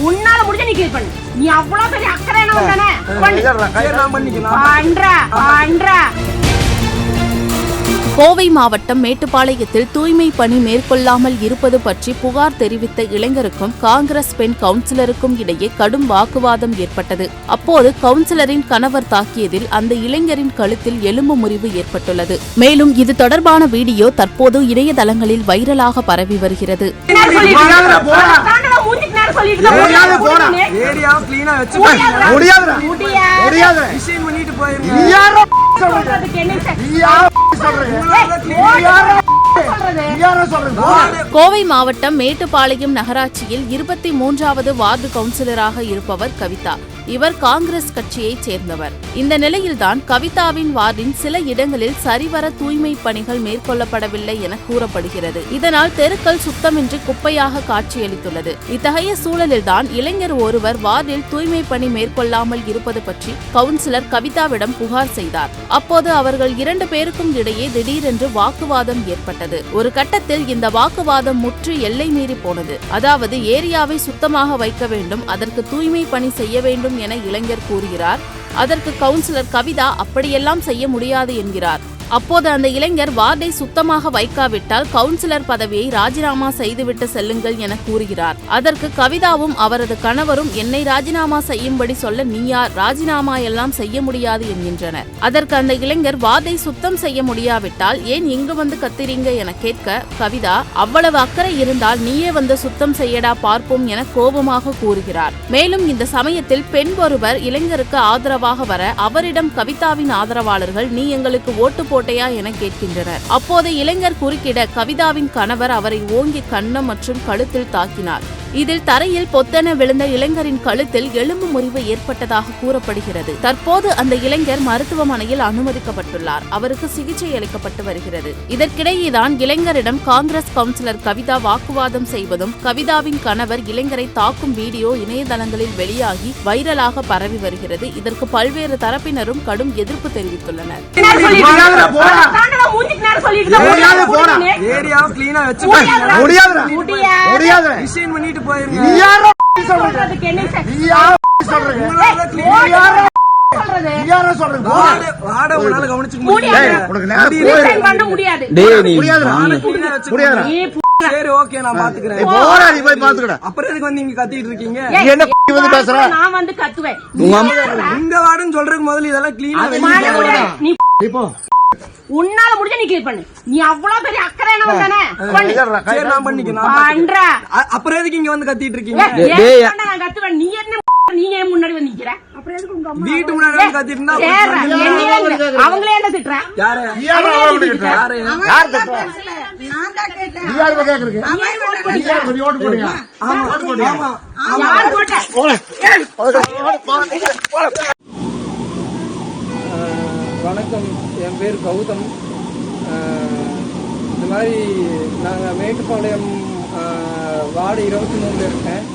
உன்னால முடிஞ்ச நீ கிளியர் பண்ணு. நீ அவ்வளவு பெரிய அக்கறையானவன் தானே? பண்ணு. பண்றா, பண்றா. கோவை மாவட்டம் மேட்டுப்பாளையத்தில் தூய்மை பணி மேற்கொள்ளாமல் இருப்பது பற்றி புகார் தெரிவித்த இளைஞருக்கும் காங்கிரஸ் பெண் கவுன்சிலருக்கும் இடையே கடும் வாக்குவாதம் ஏற்பட்டது. அப்போது கவுன்சிலரின் கணவர் தாக்கியதில் அந்த இளைஞரின் கழுத்தில் எலும்பு முறிவு ஏற்பட்டுள்ளது. மேலும் இது தொடர்பான வீடியோ தற்போது இணையதளங்களில் வைரலாக பரவி வருகிறது. முடியாது, கோவை மாவட்டம் மேட்டுப்பாளையம் நகராட்சியில் இருபத்தி மூன்றாவது வார்டு கவுன்சிலராக இருப்பவர் கவிதா. இவர் காங்கிரஸ் கட்சியைச் சேர்ந்தவர். இந்த நிலையில்தான் கவிதாவின் வார்டின் சில இடங்களில் சரிவர தூய்மை பணிகள் மேற்கொள்ளப்படவில்லை என கூறப்படுகிறது. இதனால் தெருக்கள் சுத்தமின்றி குப்பையாக காட்சியளித்துள்ளது. இத்தகைய சூழலில்தான் இளைஞர் ஒருவர் வார்டில் தூய்மை பணி மேற்கொள்ளாமல் இருப்பது பற்றி கவுன்சிலர் கவிதாவிடம் புகார் செய்தார். அப்போது அவர்கள் இரண்டு பேருக்கும் இடையே திடீரென்று வாக்குவாதம் ஏற்பட்டது. ஒரு கட்டத்தில் இந்த வாக்குவாதம் முற்று எல்லை மீறி போனது. அதாவது ஏரியாவை சுத்தமாக வைக்க வேண்டும் அதற்கு தூய்மை பணி செய்ய வேண்டும் என இளைஞர் கூறுகிறார். அதற்கு கவுன்சிலர் கவிதா அப்படியெல்லாம் செய்ய முடியாது என்கிறார். அப்போது அந்த இளைஞர் வார்டை சுத்தமாக வைக்காவிட்டால் கவுன்சிலர் பதவியை ராஜினாமா செய்துவிட்டு செல்லுங்கள் என கூறுகிறார். அதற்கு கவிதாவும் அவரது கணவரும் என்னை ராஜினாமா செய்யும்படி சொல்ல நீ யார் ராஜினாமா எல்லாம் செய்ய முடியாது என்கின்றனர். அதற்கு அந்த இளைஞர் வார்டை சுத்தம் செய்ய முடியாவிட்டால் ஏன் இங்கு வந்து கத்திரீங்க என கேட்க கவிதா அவ்வளவு அக்கறை இருந்தால் நீயே வந்து சுத்தம் செய்யடா பார்ப்போம் என கோபமாக கூறுகிறார். மேலும் இந்த சமயத்தில் பெண் ஒருவர் இளைஞருக்கு ஆதரவாக வர அவரிடம் கவிதாவின் ஆதரவாளர்கள் நீ எங்களுக்கு ஓட்டு போட்டையா என கேட்கின்றனர். அப்போது இளைஞர் குறுக்கிட கவிதாவின் கணவர் அவரை ஓங்கி கன்னம் மற்றும் கழுத்தில் தாக்கினார். இதில் தரையில் பொத்தென விழுந்த இளைஞரின் கழுத்தில் எலும்பு முறிவு ஏற்பட்டதாக கூறப்படுகிறது. தற்போது அந்த இளைஞர் மருத்துவமனையில் அனுமதிக்கப்பட்டுள்ளார். அவருக்கு சிகிச்சை அளிக்கப்பட்டு வருகிறது. இதற்கிடையேதான் இளைஞரிடம் காங்கிரஸ் கவுன்சிலர் கவிதா வாக்குவாதம் செய்வதும் கவிதாவின் கணவர் இளைஞரை தாக்கும் வீடியோ இணையதளங்களில் வெளியாகி வைரலாக பரவி வருகிறது. இதற்கு பல்வேறு தரப்பினரும் கடும் எதிர்ப்பு தெரிவித்துள்ளனர். நேரம் சொல்லிட்டு போயிருங்க. நீ யாரோ சொல்றதுக்கு என்ன சார்? நீ யாரோ நீ யாரோ சரி ஓகே நான் பாத்துக்கிறேன். போய் பாத்துக்கடா. அப்புறம் எதுக்கு வந்து இங்க கத்திட்டு இருக்கீங்க? என்ன வந்து பேசுற? நான் வந்து கத்துவேன்? உங்க நீ அம்மா- யாருடா? இந்த வார்டுன்னு சொல்றதுக்கு முதல்ல இதெல்லாம் கிளீனா. நீ போ. உன்னால முடிஞ்ச நீ கிளியர் பண்ணு. நீ அவ்வளவு பெரிய அக்கறையானவன் தானே பண்ணு. கையறா, சரி. நான் பண்ணிக்கிறேன். பண்றா. அப்புறம் எதுக்கு இங்க வந்து கத்திட்டு இருக்கீங்க? நான் கத்துவேன். நீ என்ன நீ ஏன் முன்னாடி வந்து நிக்கிற? அப்புறம் எதுக்கு உங்க அம்மா வீட்டு முன்னாடி வந்து கத்திட்டு இருந்தா. அவங்களே என்ன யாரு? யாரோ? யாரு யாரு கேக்குறீங்க? நீ ஓட்டு போடுங்க? ஓட்டு போடுங்க. ஆமா. யார். வணக்கம். என் பேர் கௌதம். இந்த மாதிரி நாங்கள் மேட்டுப்பாளையம் வார்டு இருபத்தி மூணில் இருக்கேன்.